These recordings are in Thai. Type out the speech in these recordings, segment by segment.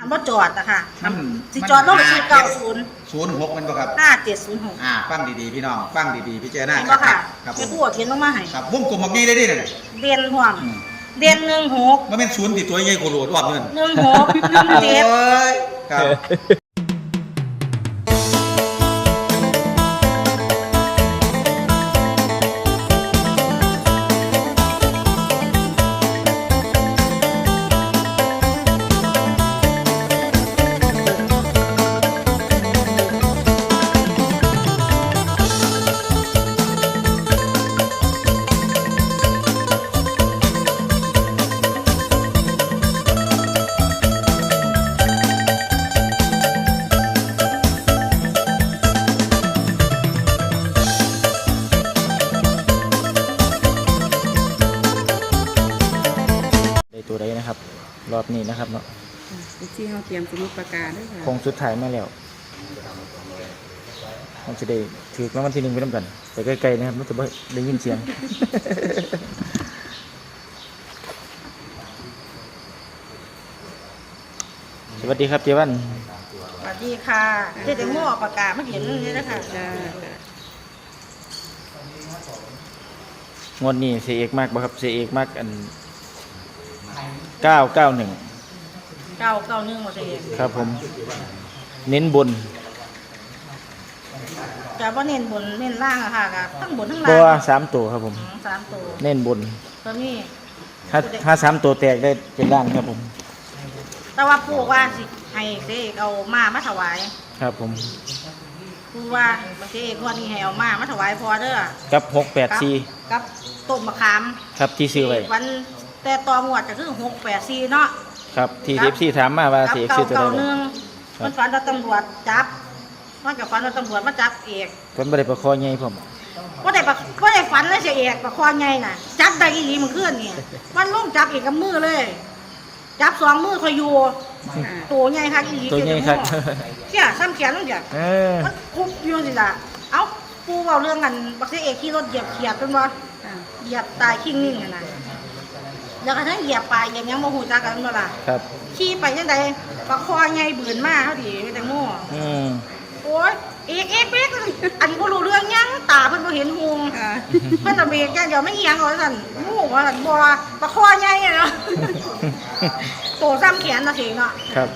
อันว่าจอดนะคะมันสิจอดลงไปซื้อเก้าศูนย์ศูนย์หกมันบ่ครับห้าเจ็ดศูนย์หกอ่าฟังดีๆพี่น้องฟังดีๆพี่เจารณาเห็นป่ะค่ะครับผไม่มกู้เขียนลงมาให้ครับวงกลมแบบนี้เลยดิเนี่ยเด่นห่วงอืมเด่นหนึ่งหกมันเป็นศูนย์ติดตัวใหญ่โคโรดรอบเงินหนึ่งหกหนึ่งเจ็ดโอ้ยครับ นี้นะครับเนาะเป็นที่เขาเตรียมสมุดประกาศด้วยค่ะคงสุดท้ายมาแล้วผมจะได้ถือรางวัลที่หนึ่งไปน้ำกัน แต่ไกลๆนะครับมันจะไม่ได้ยินเสียงสวัสดีครับเจวันสวัสดีค่ะเจ๊แตงโมเอาปากกามาเขียนนี่นะคะจ้างวดนี้เสียเอกมากบ่ครับเสียเอกมากอัน เก้าเก้าหนึ่งเก้าเก้าหนึ่งมาเองครับผม เน้นบนแต่ว่าเน้นบนเน้นล่างอะค่ะกับทั้งบนทั้งเพล่าราะว่างสามตัวครับผม อืมสามตัวเน้นบน ตัวนี้ ถ้าถ้าสามตัวแตกได้เป็นล้านครับผม แต่ว่าปู่ว่าสิให้เจ๊เอามามาถวายครับผม ปู่ว่าเจ๊งวันนี้ให้เอามามาถวายพอเด้อกับหกแปดสี่กับต้มมะขาม ครับที่ซื้อไว้วัน แต่ตองวดก็คือหกแปดสี่เนาะครับที่เอฟซีถามมาว่ากับเสียเก่าซื้อตัวเก่าใดหนึ่งครับ มันฝันว่าตำรวจจับมันกับฝันว่าตำรวจมาจับเอกเพิ่นบ่ได้ประคอใหญ่ผมว่าได้ปะว่าได้ฝันเลยเสียเอกประคองไงน่ะ จับได้อีหลีมันขึ้นเนี่ยมันลุ่มจับเอกกับมือเลย จับสองมือคอยอยู่ค่ะตัวใหญ่ค่ะอีหลีตัวใหญ่ครับเขี่ยซ้ำแขนนั่นเดียว เออมันคุบอยู่สิล่ะ เอ้า ปูเบาเรื่องกันบักเสียเอกขี่รถเหยียบเขียดเป็นว่าค่ะเหยียบตายขิงนิ่งอะนะ แล้วก็ทั้งเหยียบปลายเหยียบหยังโมหูจักกันบ่ล่ะครับขี่ไปยังไงประคองไงบืนมาเขาดีไม่แต่โง่อืมโอ้ยเอกเอกเป๊กอันนี้บ่รู้เรื่องหยังตาเพิ่นบ่เห็นหงค่ะเพิ่นน่ะเบรกอย่างเดียวไม่เอียงเอาสั่นงูว่าสั่นบ่ประคอใหญ่อะเนาะโตซ้ำแขนน่ะเถงเนาะครับ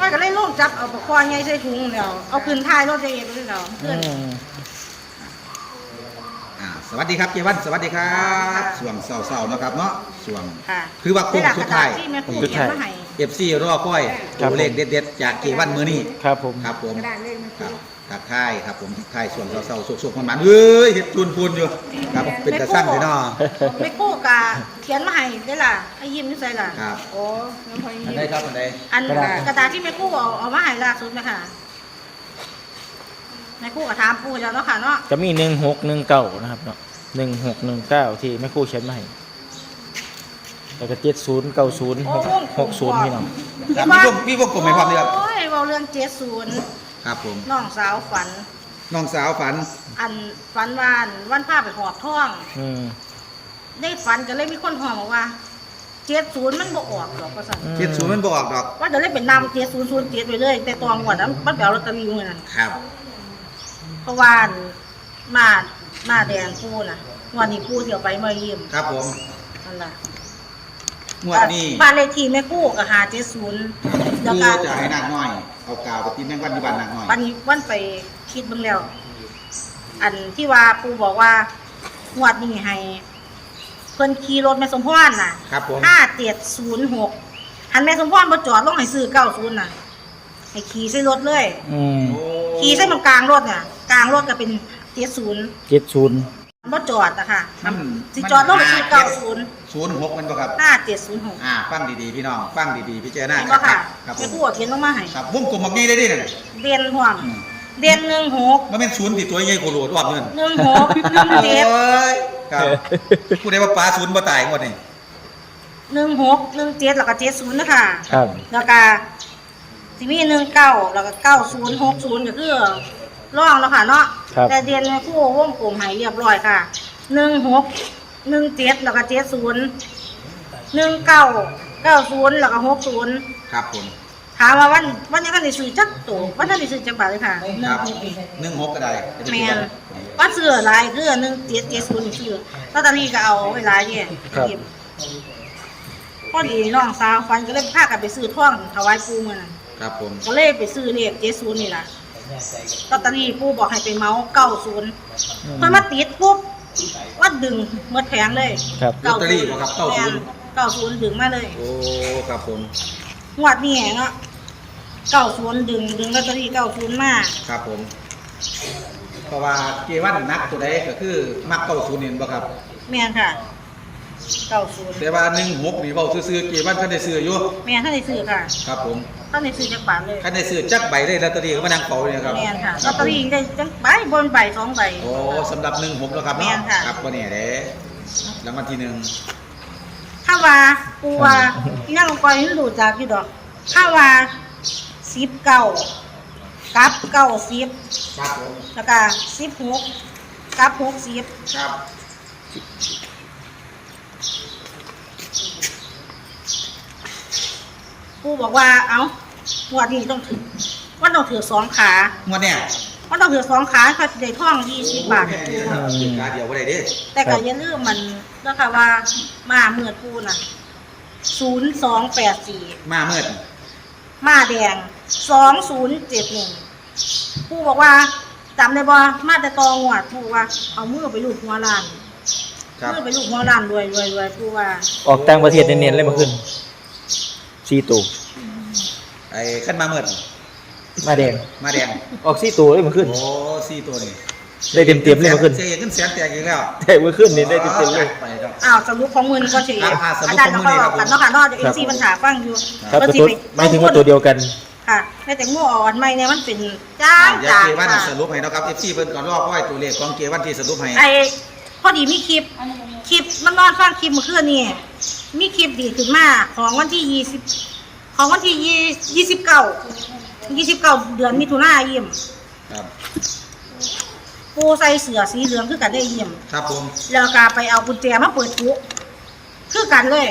มันก็เลยลงจับเอาประคอใหญ่ใส่ถุงแล้วเอาขึ้นท้ายรถเองไปแล้วอืเพื่อนมอ่าส วัสดีครับเจวันสวัสดีครัค่ะบส่วงเศร้าๆเนาะครับเนาะส่วงค่ะคือว่าโค้งสุดท้ายที่แม่ครูเขียนมาให้เอฟซีรอคอยตัวเลขเด็ดๆ จากเจวันมือนี้ครับผม ครับผมกระดาษเลขมันคคืรับอทักทายครับผมทักทายส่วงเศร้าๆสุกๆมันๆเอ้ยเห็ดพูนพูนๆอยู่ครับเป็นตะสั่งเลยเนาะไม่กู้กะเขียนมาให้ได้ล่ะให้ยิ้มนี่ใส่ล่ะครับ โอ้น้องพลอยอันยิ้มใดครับอันใดอันกระดาษที่แม่กู้เอาเอามาให้ล่าสุดไหมค่ะ แม่กู้ก็ถามปู่แล้วเนาะค่ะเนาะจะมีหนึ่งหกหนึ่งเก้านะครับเนาะหนึ่งหกหนึ่งเก้าที่แม่ครูเขียนมาให้แล้วก็เจ็ดศูนย์เก้าศูนย์โอ้หกวงหกศูนย์พี่น้องครับมีวงมีวงกลมไหมครับเนี่ยครับโอ้ยเว้าเรื่องเจ็ดศูนย์ครับผมน้องสาวฝัน น้องสาวฝัน อันฝันวานวันพาไปหอบท้อง อืม ได้ฝันก็เลยมีคนหอมบอกว่าเจ็ดศูนย์มันบ่ออกหรอกว่าสั่นอืมเจ็ดศูนย์มันบอกดอก ว่าเดี๋ยวเลยเป็นนำเจ็ดศูนย์ศูนย์เจ็ดไปเลยแต่ตองวดนั้นมันแปลลอตเตอรี่เงินนั่นครับ เพราะว่ามามาแดงปูน่ะงวันนี้ปูเที่ยวไปมาเยี่ยมครับผมนั่นล่ะงวดนี้บ้านเลขที่แม่กู้ก็หาเจ็ดศูนย์แล้วคือก็จะให้นางน้อย เอากาวไปทิ้งแมงวันที่บ้านนางน้อยวันนี้วันไปคิดเบิ่งแล้ว อันที่ว่าปูบอกว่างวดนี้ให้ เพิ่นขี่รถแม่สมพรน่ะครับผมห้าเจ็ดศูนย์หกหันแม่สมพรมาจอดลงให้ซื้อเก้าศูนย์น่ะ ให้ขี่ใส่รถเลย อืมโอ้ขี่ใส่ตรงกลางรถเนี่ย กลางรถก็เป็นเจ็ดศูนย์เจ็ดศูนย์มาจอดนะคะมัน สิจอดลงไปซื้อเก้าศูนย์ศูนย์หกมันบ่ครับ ห้าเจ็ดศูนย์หกอ่าฟังดีๆพี่น้องฟังดีๆพี่เจารณาเห็นปะค่ะครับผแม่มกู้เอาเขียนลงมาให้ครับวงกลมแบบนี้เลยดิเนี่ยเด่นห่วงอืมเด่นหนึ่งหกมันเป็นศูนย์ติดตัวใหญ่โคโรดรอบเงินหนึ่งหกหนึ่งเจ็ดโอ้ยครับผู้ใดว่าปลาศูนย์บ่ตายหมดนี่หนึ่งหกหนึ่งเจ็ดแล้วก็เจ็ดศูนย์นะคะ ครับ แล้วก็ที่มีหนึ่งเก้าแล้วก็เก้าศูนย์หกศูนย์ก็คือ ร่องแล้วค่ะเนาะครับ แต่เดือนในคู่วงกลมให้เรียบร้อยค่ะหนึ่งหกหนึ่งเจ็ดแล้วก็เจ็ดศูนย์หนึ่งเก้าเก้าศูนย์แล้วก็หกศูนย์ครับผมถามว่าวันวันนี้ก็ได้ซื้อจักตัววันนั้นได้ซื้อจักบาทเลยค่ะครับหนึ่งหกก็ได้แม่นว่าซื้อหลายคือหนึ่งเจ็ดเจ็ดศูนย์ซื้อลอตเตอรี่ก็เอาไว้หลายเนี่ยเก็บพอดีน้องสาวฟันก็เลยพากันไปซื้อท่องถวายปู่มื้อนั้น ครับผมก็เลยไปซื้อเลขเจ็ดศูนย์นี่ล่ะ ลอตเตอรี่ปู่บอกให้ไปเมาส์เก้าศูนย์เพิ่นมาติดปุ๊บว่าดึงหมดแผงเลยครับลอตเตอรี่บ่ครับเก้าศูนย์เก้าศูนย์ดึงมาเลยโอ้ครับผมงวดนี้เนาะเก้าศูนย์ดึงดึงลอตเตอรี่เก้าศูนย์มาครับผม เพราะว่าเกวันนักตัวใดก็คือมักเก้าศูนย์นี่บ่ครับ แม่นค่ะเก้าศูนย์แต่ว่าหนึ่งหกนี่เว้าซื่อๆเกวันท่านได้ซื้ออยู่แม่นท่านได้ซื้อค่ะ ครับผม ท่านได้ซื้อจักบาทเลยท่านได้ซื้อจักใบได้ลอตเตอรี่ก็มานั่งเป่าเนี่ยครับแม่นค่ะลอตเตอรี่ได้จังใบบนใบสองใบ โอ้สำหรับหนึ่งหกแล้วครับแม่เนาะนค่ะ ครับวันนี้เด้รางวัลที่หนึ่งถ้าว่าปูว่าที่นั่งลงไปนี่รู้จักอยู่ดอก ถ้าว่าสิบเก้ากับเก้าสิบครับผมแล้วก็สิบหกกับหกสิบครับปูบอกว่าเอ้า งวดนี้ต้องถือว่าต้องถือสองขางวดเนี่ยว่าต้องถือสองขาเขาจะได้ท่องยี่สิบบาทให้ปูครับถือการเดียวบ่ได้เด้แต่ก็อย่าลืมมันนะคะว่ามาเมื่อปูน่ะศูนย์สองแปดสี่มาเมื่อมาแดงสองศูนย์เจ็ดหนึ่งปูบอกว่าจำได้บ่มาแต่ตองวดปูว่า เอามือไปลูบหัวล้านครับมือไปลูบหัวล้านรวยรวยรวยปูว่า ออกต่างประเทศเน้นๆเลยมาขึ้นสี่ตัว ไอ้ขึ้นมาเมื่อมาแดง มาแดง ออกสี่ตัวเลยมาขึ้น โอ้สี่ตัวนี่ได้เต็มๆเลยมาขึ้นเสียขึ้นแสนแตกอีกแล้วได้มาขึ้นนี่ได้เต็มๆเลย ไปครับ อ้าวสรุปของมือนี่ก็เฉยครับอ่าสรุปอาจารย์ของก็มื้อนี้บครัอบกกันเนาะค่ะเนอกจากเอ็ครัมบซีปัญหาฟังอยู่ครับว่าแต่สิตัวไปหมายถึงว่าตัวเดียวกัน ค่ะแม่แต่งโมอ่อนไม่เนี่ยมันเป็นจ้าอ่างอย่าจ้างเกวันค่ะสรุปให้นะครับ FC เพิ่นก่อนรอบไว้ตัวเลขของเกวันที่สรุปให้ไอพอดีมีคลิป คลิปมันนอนฟังคลิปเมื่อคืนนี่มีคลิปดีขึ้นมาของวันที่ยี่สิบ ของวันที่ยี่ยี่สิบเก้ายี่สิบเก้าเดือนมิถุนายนครับปูใส่เสื้อสีเหลืองคือกันได้เยี่ยมครับผมแล้วก็ไปเอากุญแจมาเปิดกุคือกันเลย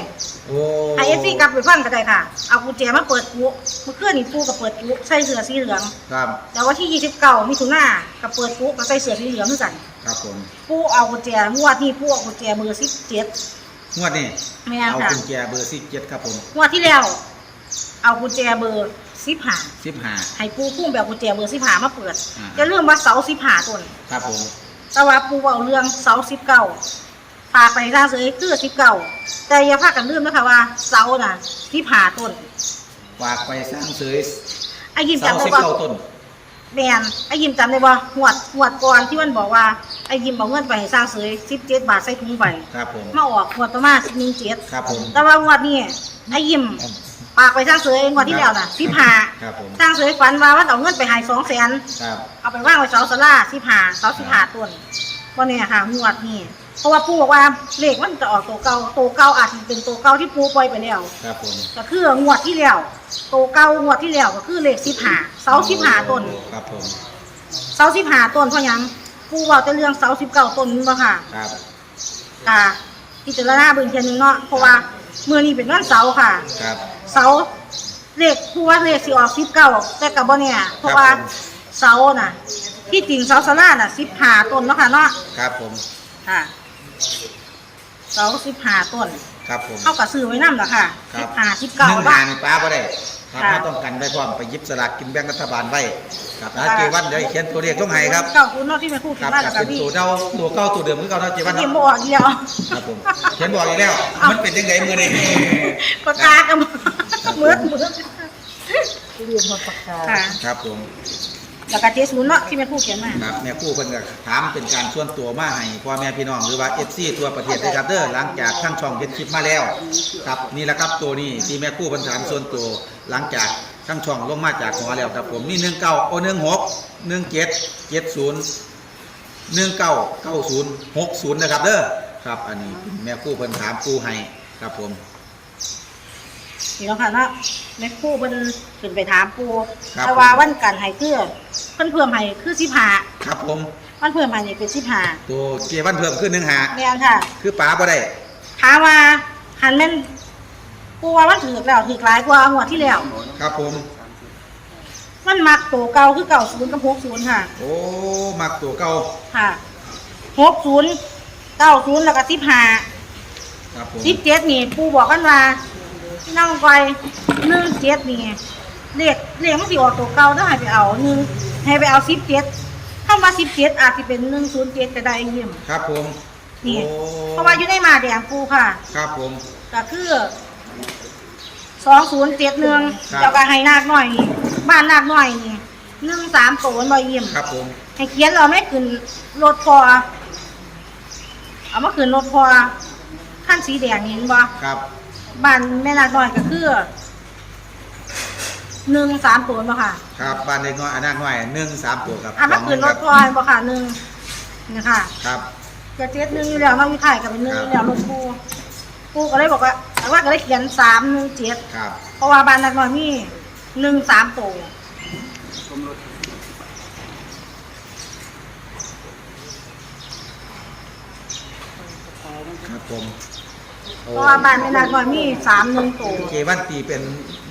โอ้ไอเอฟซีกลับไปฟังกันได้ค่ะ เอากุญแจมาเปิดกุเมื่อคืนนี่ปูกับเปิดกุใส่เสื้อสีเหลือง ครับ แล้ววันที่ยี่สิบเก้ามิถุนากับเปิดกุก็ใส่เสื้อสีเหลืองคือกัน ครับผมปูเอากุญแจงวดนี้ปูเอากุญแจเบอร์สิบเจ็ดงวดนี้แม่นเอาค่ะกุญแจเบอร์17ครับผมงวดที่แล้ว เอากุญแจเบอร์สิบหา15ให้ปูพุ่งแบบกุญแจเบอร์สิบหามาเปิดอ่า จะเรื่องว่าเสาสิบหาต้น ครับผม แต่ว่าปูเอาเรื่องเสาสิบเก้าฝากไปทางเสยคือสิบเก้าแต่อย่าพากันลืมนะคะว่าเสาน่ะสิบหาต้นฝากไปสร้างเสยไอ้ยิมเสาจำได้ว่า19ต้น แมนไอ้ยิมจำได้ว่าหวดหวดก่อนที่มันบอกว่าไอ้ยิมเอาเงินไปให้สร้างเสยสิบเจ็ดบาทใส่ถุงไปครับผม มาออกหวดประมาณหนึ่งเจ็ด ครับผม แต่ว่างวดนี้ไอ้ยิม ปากไปสร้างเสยงวดที่แล้วน่ะสิบหาครับผมสร้างเสยฝันว่าว่าเอาเงินไปใหายสองแสนครับเอาไปว่างไว้เสาสลาสิบหาเสาสิบหาต้นวันนี้ค่ะงวดนี่เพราะว่าปูบอกว่าเลขมันจะออกตัวเก่าตัวเก่าอาจจะเป็นตัวเก่าที่ปูปล่อยไปแล้ว ครับผมก็คืองวดที่แล้วตัวเก่างวดที่แล้วก็คือเลขสิบหาเสาสิบหาต้น ครับผมเสาสิบหาต้นเพราะหยังปูบอกแต่เรื่องเสาสิบเก้าต้นนี่บ่ค่ะครับ ค่ะพิจารณาเบิ่งเทียนหนึงเนาะเพราะว่าเมื่อนี้เป็นวันเสาร์ค่ะ ครับ เสาเลขผู้ว่าเลขสิออกสิบเก้าแต่กับบ่เนี่ยเพราะว่าครับผม เสาน่ะ ที่จริงเสาสลาน่ะสิบหาต้นเนาะค่ะเนาะครับผม ค่ะ เสาสิบหาต้นครับผม เข้ากับซื้อไว้นำล่ะค่ะครัสิบ บหาสิบเก้าหนึ่งบาหาท นี่ป้าบ่ได้ ครับค่ะถ้าต้องกันไว้พร้อมไปหยิบสลากกินแบ่งรัฐบาลไว้ครับนะเจวันเดี๋ยวเขียนตัวเลขลงให้ครับเก้าคุณเนาะที่แม่พูดครับมากัแล้บวก็เป็นพี่ตัวเดาตัวเก้าตัวเดิมคือเก่าเนาะเจวันเกมเนาะบออกเดียว ครับผมเขียนบอกอีกแล้วมันเป็นยังไงมือนี่ ปากกากับเหมือนเหมือนค่ะ ครับผม แล้วก็เจศูนย์เนาะที่แม่พูดเขียนมา ครับแม่ครู่เพิ่นก็ถามเป็นการส่วนตัวมาให้พ่อแม่พี่น้องหรือว่า FC ทั่วประเทศเลยครับเด้อหลังจากทั้งช่องเฮ็ดคลิปมาแล้วครับนี่แหละครับตัวนี้ที่แม่ครู่เพิ่นถามส่วนตัวหลังจากทั้งช่องลงมาจากหัวแล้วครับผมนี่19โอ้16 17 70 1990 60นะครับเด้อครับ อันนี้แม่ครู่เพิ่นถามครู่ให้ครับผม นี่เนาะค่ะเนาะแม่ครู่เพิ่นขึ้นไปถามปูครับ แต่ว่าวันกันให้คือเพิ่นเพิ่มให้คือสิบหาครับผม วันเพิ่มให้นี่เป็นสิบหาตัวเกียร์วันเพิ่มขึ้นหนึ่งหาแม่นค่ะ คือป๋าบ่ได้ ถามว่าหันแม่นปูว่ามันถือแล้วถือหลายกว่างวดที่แล้ว ครับผมถมันมักตัวเก่าคือเก่าศูนย์กับหกศูนย์ค่ะ โอ้มักตัวเก่าค่ะหกศูนย์เก้าศูนย์แล้วก็สิบห้าครับผมสิบเจ็ดนี่ปูบอกกันว่า นั่งไว้หนึ่งเจ็ดนี่เลขเลขมันสิออกตัวเก่าถ้าให้ไปเอาหนึ่งให้ไปเอาสิบเจ็ดถ้ามาสิบเจ็ดอาจจะเป็นหนึ่งศูนย์เจ็ดก็ได้เยี่ยมครับผมนี่โอ้เพราะว่าอยู่ในหมาแดงปูค่ะครับผม ก็คือสองศูนย์เจ็ดหนึ่งครับ แล้วก็ให้นาคหน่อยนี่บ้านนาคหน่อยนี่หนึ่งสามโตนบ่เยี่ยมครับผม ให้เขียนเราไม่ขึ้นรถพอ เอามาขึ้นรถพอขั้นสีแดงเห็นบ่ครับ บ้านแม่นาคน้อยก็คือหนึ่งสามตัวบ่ค่ะครับบ้านเล็กน้อยอันนั้นน้อยหนึ่งสามตัวครับเอามาขึ้นรถพอบ่ค่ะหนึ่งนี่ค่ะครับจะเจ็ดหนึ่งอยู่แล้วน้องวิไทยกับเป็นหนึ่งอยู่แล้วรถปูปูก็เลยบอกว่าแต่ว่าก็เลยเขียนสามหนึ่งเจ็ดครับเพราะว่าบ้านนักน้อยมีหนึ่งสามตัวครับผมโอ้ เพราะว่าบ้านแม่นักน้อยมีสามหนึ่งตัว เกวันตีเป็น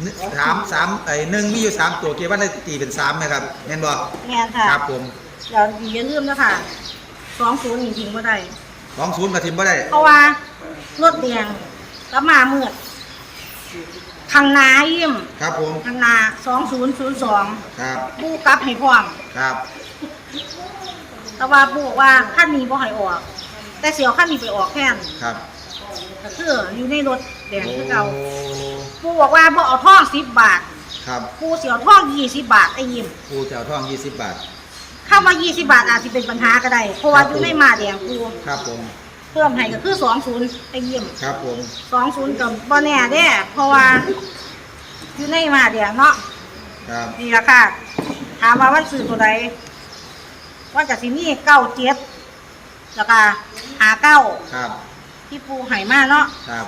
หนึ่งสามสามไอ้หนึ่งมีอยู่สามตัวเกวันได้ตีเป็นสามไหมครับแม่นบอกแม่นค่ะครับผมเดี๋ยวอย่าลืมนะคะสองศูนย์จริงๆก็ได้ สองศูนย์กับทิมบ่ได้เพราะว่ารถแดงแล้วมาเมื่อข้างหนายิ้มครับผมข้างหนาสองศูนย์ศูนย์สองครับปูกลับให้พร้อมครับแต่ว่าปูบอกว่าขั้นนี้บ่ให้ออก แต่เสียวขั้นนี้ไปออกแค่นครับ ก็คืออยู่ในรถแดงคือเก่าโอ้ปูบอกว่าบ่เอาท่องสิบบาทครับปูเสียวท่องยี่สิบบาทไอ้ยิ้มปูเจ้าทองยี่สิบบาทเข้ามายี่สิบบาทอาจจะเป็นปัญหาก็ได้เพราะว่าอยู่ในมาแดงปูครับผมเพิ่มให้ก็คือสองศูนย์ไอ้ยิ้มครับผมสองศูนย์กับบ่แน่เด้เพราะว่าอยู่ในมาแดงเนาะครับนี่ละค่ะถามว่าวันซื้อตัวใดวันกับสิมีเก้าเจ็ดแล้วก็หาเก้าครับ ที่ปูใหายมาเนาะครับ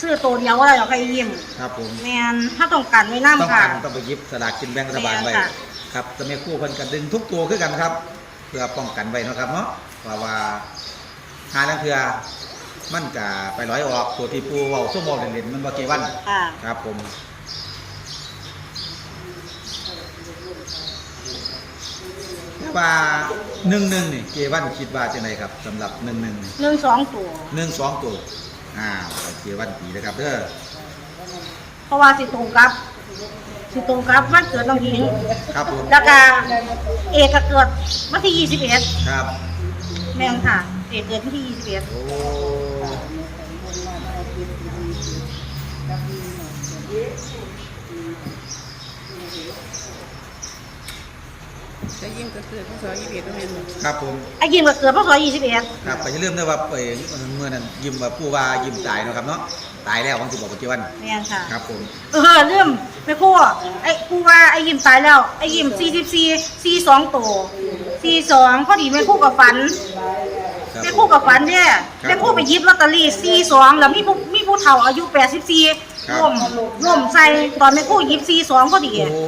ซื้อตัวเดียวก็ได้หรอกไอ้ยิ้มครับผม แมนถ้าต้องการไว้ต้องน้ำค่ะ การต้องไปหยิบสลากกินแบ่งรัฐบาลไว้แม่นค่ะ ครับจะมีคู่เพิ่นกันดึงทุกตัวคือกันครับ เพื่อป้องกันไว้เนาะครับเนาะว่าว่าหาลังเทือมันกะไปร้อยออกตัวที่ปูเว้าชั่วโมงเล่นๆมันบ่กี่วันค่ะครับผมแต่ ว่าหนึ่งหนึ่งนี่เกวันคิดว่าจะไหนครับสำหรับหนึ่งหนึ่งนี่หนึ่งสองตัวหนึ่งสองตัวอ้าวเกวันตีนะครับเด้อเพราะว่าสิตรงกับ สิตรงกับวันเกิดน้องหญิงครับผมแล้วก็เอกก็เกิดวันที่ยี่สิบเอ็ดครับ แม่นค่ะ เอกเกิดวันที่ยี่สิบเอ็ดโอ้ จะยิ่งก็คือพศยี่สิบเอ็ดก็เป็นครับผม ไอ้ยิมก็เกิดพศยี่สิบเอ็ดครับไปเริ่าลืมได้ว่าไปเมื่อนั้นยิ้มว่าผู้ว่ายิ้มตายเนาะครับเนาะตายแล้ววันที่บอกปัจจุบันแม่นค่ะ ครับผม เออเรื่องไม่พูดไอ้กูว่าไอ้ยิมตายแล้ว ไอ้ยิมสี่สิบสี่สี่สองตัวสี่สองพอดีไม่คู่กับฝันครับไม่ผคู่มกับฝันเนี่ยครับไม่คู่ไปหยิบลอตเตอรี่สี่สองแล้วมีผู้มีผู้เฒ่าอายุแปดสิบสี่ครับ ร่วมร่วมใส่ตอนไม่คู่หยิบสี่สองพอดี โอ้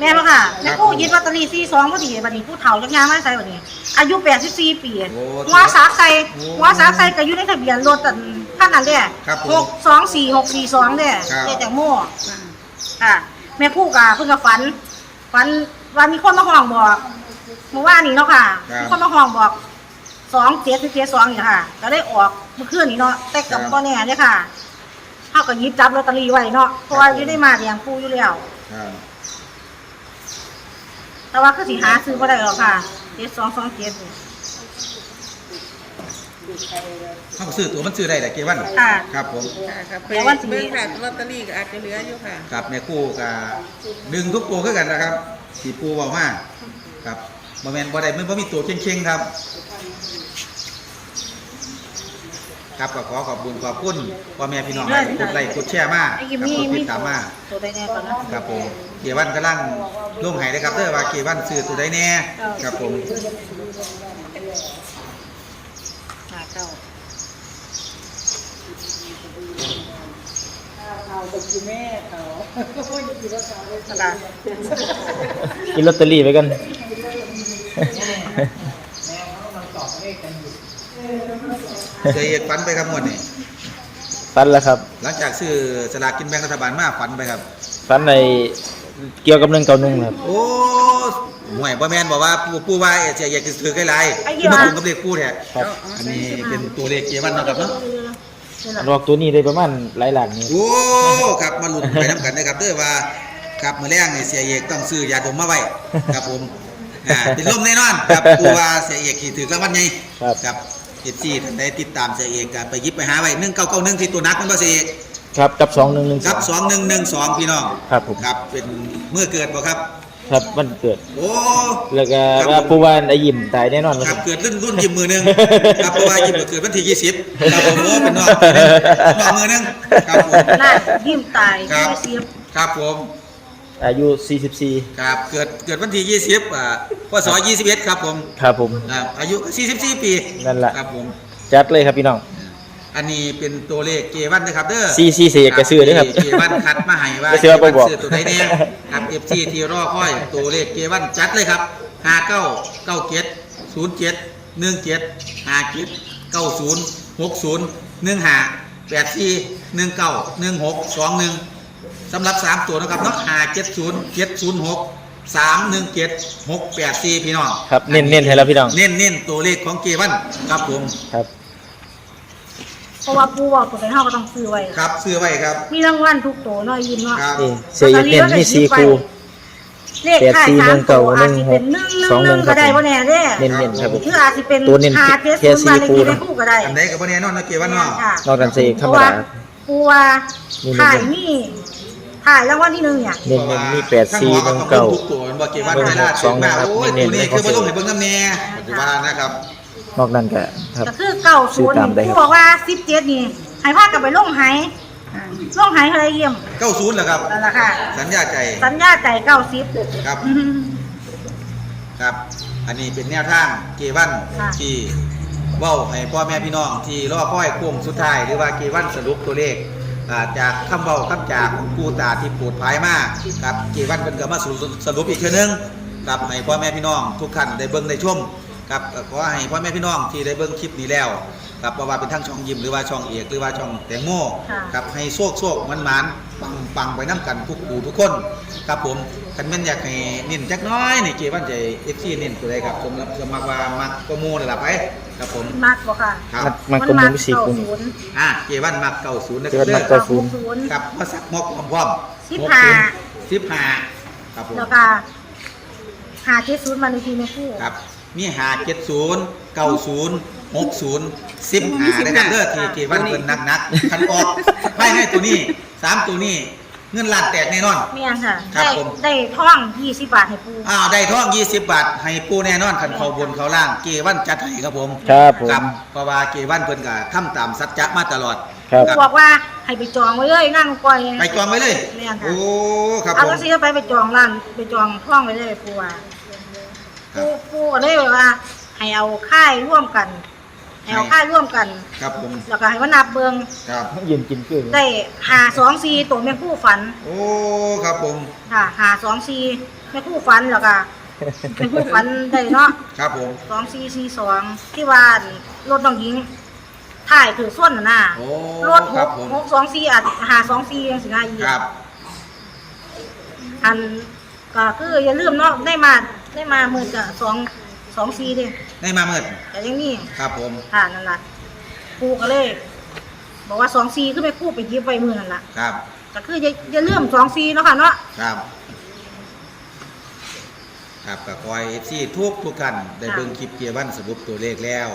แม่นบ่ค่ะครัแม่บคู่หยิบลอตเตอรี่สี่สองพอดีบัดนี้ผู้เฒ่ายังยางไม่ใส่บัดนี้ อายุแปดสิบสี่ปีโอ้หัวสาใส่โอ้หัวสาใส่ก็อยู่ในทะเบียนรถอันท่านนั้นเด้ครับผมหกสองสี่หกสี่สองเด้ครับเจ๊แตงโมค่ะแม่คู่กะเพิ่งกับฝัน ฝันว่ามีคนมาห้องบอกเมื่อวานนี้เนาะค่ะครับ มีคนมาห้องบอก สองเจ็ดเจ็ดสองนี่ค่ะ ก็ได้ออกเมื่อคืนนี้เนาะแต่กับครับก็แน่เนี่ยค่ะเขาก็หยิบจับลอตเตอรี่ไว้เนาะเพราะว่าอยู่ได้มาเลี้ยงปูอยู่แล้ว ครับ แต่ว่าคือสิหาซื้อบ่ได้หรอกค่ะเจ็ดสองสองเจ็ดนี่เขาก็ซื้อตัวมันซื้อได้แหละเกวันค่ะครับผม ค่ะครับเดี๋ยววันที่เบิ่งค่ะลอตเตอรี่ก็อาจจะเหลืออยู่ค่ะ ครับแม่คู่กับดึงทุกตัวคือกันนะครับสีปูเบามาครับบ่แม่นบ่ได้มันบ่มีตัวเข่งๆครับ ครับก็ขอขอบคุณขอบคุณพ่อแม่พี่น้องหลายกดไลค์กดแชร์มาไอ้คยิมรับนี่กดมีติดตามมาตัวใดแน่ก่อนนะครับผมเกวันกำลังลงไห้นะครับเด้อว่าเกวันซื้อตัวใดแน่ครับผมหาเก้านะคะกินลอตเตอรี่ไปกันเจเอ กฝันไปครับหมดนี่ฟันแล้วครับหลังจากซื้อสลากกินแบ่งรัฐบาลมาฝันไปครับ ฟันในเกี่ยวกับเรื่องเก่าหนึ่งครับ โอ้ห่วยบ่แม่นบอกว่าปู่ปู่ว่าเสียอยากจะซื้อใกล้ไรไอ้ที่เหี้ย มาตรงกับเลขปู่แท้ครับ อันนี้เป็นตัวเลขเกวันเนาะครับเนาะรอกตัวนี้ได้ประมาณหลายหลังนี่โอ้ครับมาลุ้นไปน้ำกันนะครับเด้อว่าครับมื้อแรกนี่เสียเอกต้องซื้อยาดมมาไว้ครับผมอ่าติดลมแน่นอนครับปู่ว่าเสียเอกขี่ถือรางวัลใหญ่ครับครับ เอฟซีท่านใดติดตามเสียเอกก็ไปหยิบไปหาไว้1991ที่ตัวนักมันบ่เสียเอกครับกับสองหนึ่งหนึ่ง ครับ2112พี่น้องครับผม ครับเป็นเมื่อเกิดบ่ครับ ครับวันเกิด โอ้ แล้วก็ครับว่าผู้ว่าไอ้ยิ้มตายแน่นอนครับเกิดรุ่นรุ่นยิมมือหนึงครับเพราะว่ายิมเกิดวันที่20ครับผมโอ้เป็นน้องมือหนึงน้องมือหนึงครับผมน่ายิ้มตายครับ ไม่เสียบ ครับผม อายุ 44 ครับเกิดเกิดวันที่20อ่าพศ21ครับผมครับผมคอายุ44 ปีนั่นแหละครับผม จัดเลยครับพี่น้อง อันนี้เป็นตัวเลขเกวันนะครับเด้อ44กระซื้อเด้อครับเกวันคัดมาให้ว่าอย่าซื้เกวันซื้อตัวไหนแน่ครับ FC ที่รอคอยตัวเลขเกวันจัดเลยครับ59 97 07 17 57 90 60 15 84 19 16 21 สี่หนึ่งเก้าหนึ่งหกสองหนึ่งสำหรับสามตัวนะครับเนาะห้าเจ็ดศูนย์เจ็ดศูนย์หกสามหนึ่งเจ็ดหกแปดสี่พี่น้องครับเน้นๆให้เราพี่น้องเน้นเน้นตัวเลขของเกวันครับผมครับเพราะว่าปูบอกตัวเป็นเฮาก็ต้องซื้อไว้ ครับซื้อไว้ครับ มีรางวัลทุกตัวเนาะยิ้มเนาะครับนี่เสียเน้นนี่ซีคูเลขท้ายแปดสี่สามหนึ่งตัเก้าวอาจจะเป็นหนึ่งหนึ่งสองหหนึ่นึ่งงก็ได้ครับบ่แน่เด้เน้นๆครับผมหรืออาจจะเป็นตัวเน้นหาเจ็ดแค่ศูนย์สี่มาเลขคูที่นะในคู่ก็ได้อันใดกับบ่แน่นอนนะเกวันเนาะค่ะนอกนั้นเสียธรรมดาปูว่านี่ถ่ายนี่ ถ่ายรางวัลที่หนึ่งเนี่ยเน้นๆมีแปดสี่หนึ่งเก้า ทุกตัวมันบ่เกี่ยวว่าเบิ่งไทยราชสองนะมาครับโอ้ยเน้ตัวนๆนี้ในคือบ่ของต้องให้เบิ่งน้ำแน่ปัจจุบันนะครับนอกนั้นก็ครับ ก็คือเก้าซื้ศูอนย์ตามได้ครับ ผู้บอกว่าสิบเจ็ดนี่ให้พากันไปลงไหอ่าลงไหเท่าไรเยี่ยม90เหรอครับ นั่นแหละค่ะ สัญญาใจ สัญญาใจเก้าสิบครับ ครับ อันนี้เป็นแนวทางเกวันค่ะ ที่เว้าให้พ่อแม่พี่น้องที่รอคอยโค้งสุดท้ายหรือว่าเกวันสรุปตัวเลข อ่าจากคำเว้าคำจากของปูตาที่ปูดภายมาครับเกวันเพิ่นก็มาสรุปสรุปอีกเทื่อนึงครับให้พ่อแม่พี่น้องทุกท่านได้เบิ่งได้ชมครับก็ขอให้พ่อแม่พี่น้องที่ได้เบิ่งคลิปนี้แล้วครับบ่ว่าเป็นทั้งช่องยิมหรือว่าช่องเอกหรือว่าช่องแตงโมค่ะครับให้โชคโชคมันมันปังปังไปน้ำกันทุกผู้ทุกคนครับผมคันแม่นอยากให้เน้นจักหน้อยนี่เกวันใจเอฟซีเน้นตัวใดครับสมรับสมัครว่ามักก็มูนั่นล่ะไป ครับผม มากกว่าค่ะครับ มันมันก็มีสี่เก้าคูณศูนย์อะเกวันมักเก่าศูนย์นะคเกรับวันมักเด้อเก้า ศูนย์ ศูนย์ครับมาสักมกพร้อมสิบห้า สิบห้าครับผม แล้วก็หาเจ็ดศูนย์มาในทีในคู่ ครับมีหาเจ็ดศูนย์เก้าศูนย์หกศูนย์สิบห้านะครับเด้อที่เกวันเพิ่นนักนักๆคันออกไม่ให้ตัวนี้สามตัวนี้ เงินล้านแตกแน่นอน เมียนค่ะ ครับได้ผม ได้ท่องยี่สิบบาทให้ปู อ้าวได้ทอง 20 บาท ให้ปูแน่นอนคันเขาบนเขาล่าง เกวันจัดให้ครับผมครับผม ครับเพราะว่าเกวันเพิ่นก็ทำตามสัจจะมาตลอด ครับ ครับ บอกว่าให้ไปจองไว้เลยนั่งปล่อย ไปจองไว้เลยเมียนค่ะ โอ้ ครับเอาผม ก็สิไปไปจองร้านไปจองท่องไว้เลยปูว่าครัปูบปูก็เลยว่า ให้เอาค่ายร่วมกัน ให้เอาค่ายร่วมกัน ครับผมแล้วก็ให้ว่านับเบิงครับ ยืนกินคือได้หาสองซีตัวแม่คู่ฝันโอ้ครับผมค่ะหาสองซีแม่คู่ฝันแล้วก็แม่คู่ฝันได้เนาะครับผมสองซีซีสองที่ว่ารถน้องหญิงถ่ายถือส้นน่ะนะโอ้รถหครับกผมหกสองซีอาจหาสองซียังสินะอีกครับอันก็คืออย่าลืมเนาะได้มาได้มาหมื่นกับสอง สองซีเด้ได้มาเมื่อแต่ยังนี่ครับผมค่ะนั่นล่ะครูก็เลย บอกว่าสองซีคือไปคู่ไปยิบไว้มือนั่นล่ะครับก็คืออย่าอย่าลืมสองซีเนาะค่ะเนาะ ครับ ครับก็คอยที่ทุกทุกกันได้เบิ่งคลิปเกียร์วันสรุปตัวเลขแล้ว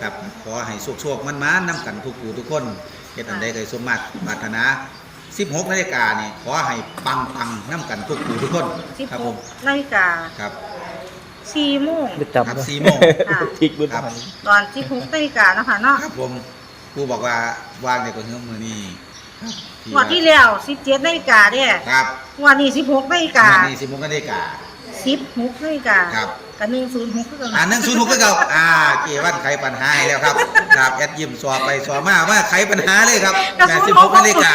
ครับขอให้โชคๆมันมานํกันทุกผู้ทุกคนเฮ็ดอันใดก็ให้สมมาตรปรารถนา 16นาฬิกานี่ขอให้ปังปังๆนํกันทุกผู้ทุกคน สิบครับหผกมนาฬิกา ครับ สี่โมงไปครัจำบด้วยสี่โมง ค่ะพลิกบึ้ครับ ตอนสิบหกนาฬิกาเนาะค่ะเนาะครับผมครูบอกว่าวางในกระเทือมือนี่ครับงวดที่แล้วสิบเจ็ดนาฬิกาเนี่ยครับงวดนี้สิบหกนาฬิกานี่16นาฬิกาสิบหกนาฬิกา ครับ กับหนึ่งศูนย์หกคือกันอ่าหนึ่งศูนย์หกคือเก่าอ่าเกวันไขปัญหาให้แล้วครับครับแอดยิมสอบไปสอบมาว่าไขปัญหาเลยครับแปดสิบหกนาฬิกา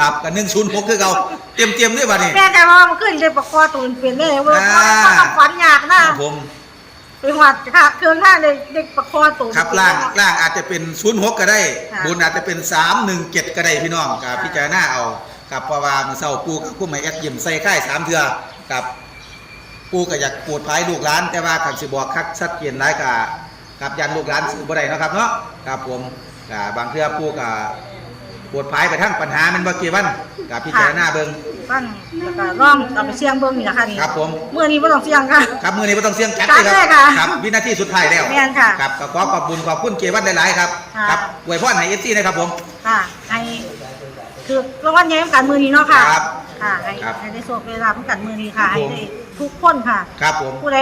ครับกับหนึ่งศูนย์หกคือเก่าเตรียมเตรียมๆด้วยบัดนี้แม่แต่ว่ามันขึ้นเลยประคอตูนเปลี่ยนเลยเว่าอ่าความฝันยากนะครับผมไปหวัดค่ะเครื่องท่าเด็กเด็กประคอตัวครับล่างล่างอาจจะเป็นศูนย์หกก็ได้ค่ะบนอาจจะเป็นสามหนึ่งเจ็ดก็ได้พี่น้องกับพิจารณาเอากับเพราะว่ามือเศร้าปูกับคู่ไม่แอดยิมใส่ค่ายสามเทือกับ ปูก็อยากปวดภายลูกหลาน แต่ว่าขันสิบอกคักชัดเจนหลายกับกับยันลูกหลานซื้อบ่ได้เนาะครับเนาะครับผมกับบางเทือปูกับปวดภายไปทั้งปัญหามันบ่เกี่วันกับพิจารณาเบิ่งฟังแล้วก็ร่องเอาไปเสี่ยงเบิ่งนี่แหละค่ะนี่ครับผมเมื่อนี้ไม่ต้องเสี่ยงค่ะ ครับมือนี้ไม่ต้องเสี่ยงจัดจัดเลยเลยคค่ะรับครับวินาทีสุดท้ายแล้วแม่นค่ะครับก็ขอขอบคุณขอบคุณเกวันหลายๆครับค่ะครับอวยพรให้เอฟซีนะครับผมค่ะให้คือรางวัลใหญ่ของกันมือนี้เนาะค่ะ ครับค่ะให้ครับให้ได้โชคได้ลาภของกันมือนี้ค่ะครับให้ผม ได้ทุกคนค่ะ ครับผม ผู้ใด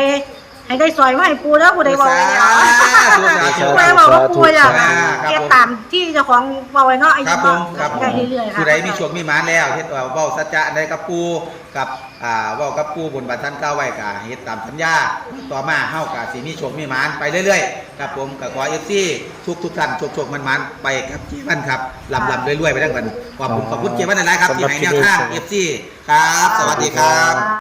ให้ได้ซอยมาให้ปูแล้วผู้ใดบอกไว้แล้วสาธุสาธุผู้ใดบอกว่าปูอยากครับผมเก็บตามที่เจ้าของบอกไว้เนาะอาคยุรับผมครับผมได้เรื่อยๆค่ะผู้ใดมีโชคมีหมานแล้วเฮ็ดว่าเว้าสัจจะในกับปูกับอ่าเว้ากับปูบนบัตรท่านก้าวไว้กะเฮ็ดตามสัญญาต่อมาเฮากะสิมีโชคมีหมานไปเรื่อยๆครับผมก็ขอเอฟซีทุกทุกๆท่านโชคโชคมันมันๆไปกับเจวันครับลำลำรวยๆไปทั้งกันขอบคุณขอบคุณเจวันหลายๆครับที่ให้แนวทางเอฟซีครับ สวัสดีครับ